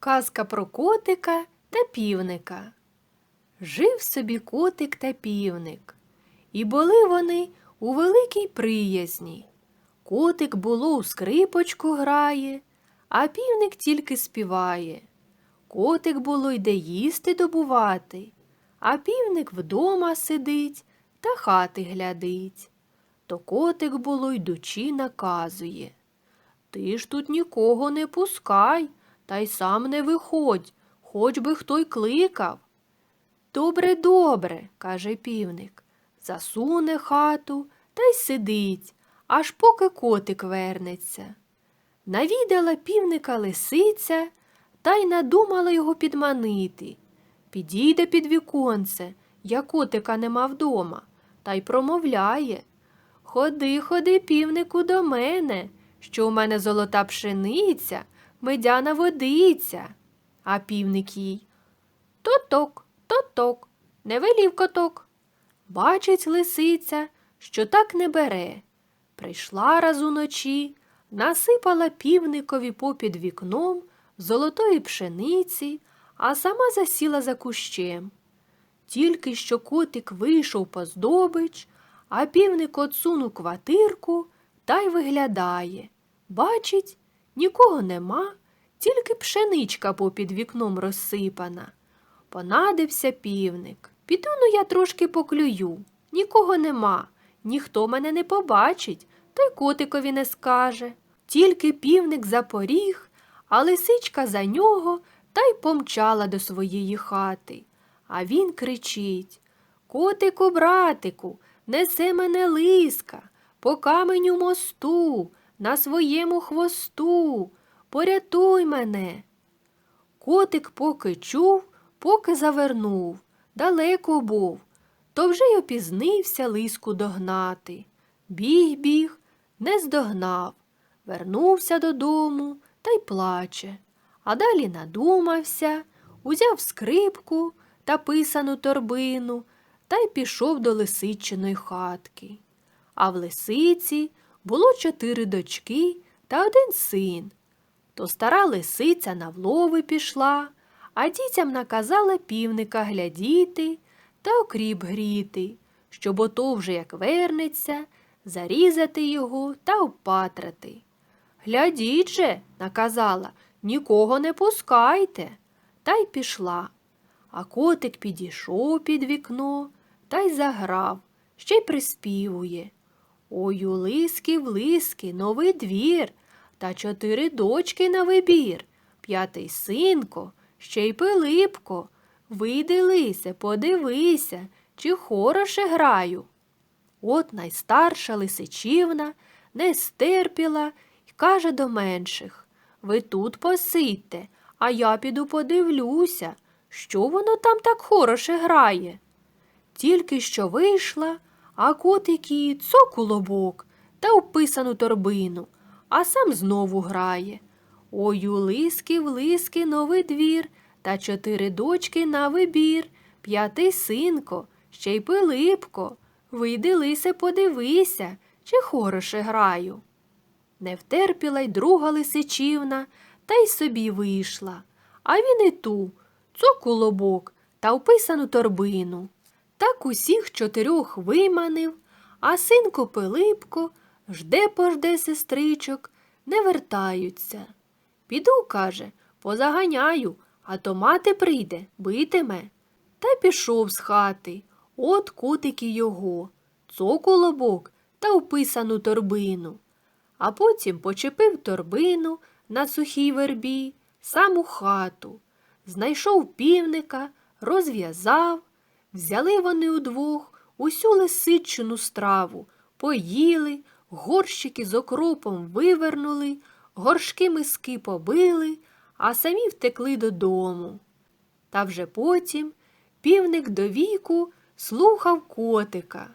Казка про котика та півника. Жив собі котик та півник, і були вони у великій приязні. Котик було у скрипочку грає, а півник тільки співає. Котик було йде їсти добувати, а півник вдома сидить та хати глядить. То котик було йдучи наказує. Ти ж тут нікого не пускай, та й сам не виходь, хоч би хто й кликав. Добре, добре, каже півник, засуне хату та й сидить, аж поки котик вернеться. Навідала півника лисиця та й надумала його підманити. Підійде під віконце, я котика нема вдома, та й промовляє. Ходи, ходи, півнику, до мене, що у мене золота пшениця, медяна водиця. А півник їй Тоток, тоток, не велів коток. Бачить лисиця, що так не бере. Прийшла раз уночі, насипала півникові попід вікном золотої пшениці, а сама засіла за кущем. Тільки що котик вийшов по здобич, а півник отсунув квартирку та й виглядає. Бачить, нікого нема, тільки пшеничка попід вікном розсипана. Понадився півник. Піду ну я трошки поклюю. Нікого нема, ніхто мене не побачить, та й котикові не скаже. Тільки півник запоріг, а лисичка за нього та й помчала до своєї хати. А він кричить Котику, братику, несе мене лиска, по каменю мосту, на своєму хвосту, порятуй мене. Котик поки чув, поки завернув, далеко був, то вже й опізнився лиску догнати. Біг, біг, не здогнав, вернувся додому та й плаче. А далі надумався, узяв скрипку та писану торбину та й пішов до лисичиної хатки. А в лисиці було чотири дочки та один син. То стара лисиця на влови пішла, а дітям наказала півника глядіти та окріп гріти, щоб ото вже як вернеться, зарізати його та обпатрати. Глядіть же, наказала, нікого не пускайте. Та й пішла. А котик підійшов під вікно та й заграв, ще й приспівує. Ой, у лиски в лиски, новий двір, та чотири дочки на вибір, п'ятий синко, ще й Пилипко. Вийди, лисе, подивися, чи хороше граю. От найстарша лисичівна не стерпіла й каже до менших Ви тут посидьте, а я піду подивлюся, що воно там так хороше грає. Тільки що вийшла, а котик її цок у лобок та вписану торбину, а сам знову грає. Ой, у лиски в лиски новий двір, та чотири дочки на вибір, п'ятий синко, ще й Пилипко. Вийди, лисе, подивися, чи хороше граю. Не втерпіла й друга лисичівна, та й собі вийшла. А він і ту, цок у лобок та вписану торбину. Так усіх чотирьох виманив, а синко Пилипко жде пожде сестричок, не вертаються. Піду, каже, позаганяю, а то мати прийде, битиме. Та пішов з хати. От котики його, цоку лобок та вписану торбину. А потім почепив торбину на сухій вербі, саму хату, знайшов півника, розв'язав, взяли вони удвох усю лисичину страву, поїли, горщики з окропом вивернули, горшки миски побили, а самі втекли додому. Та вже потім півник до віку слухав котика.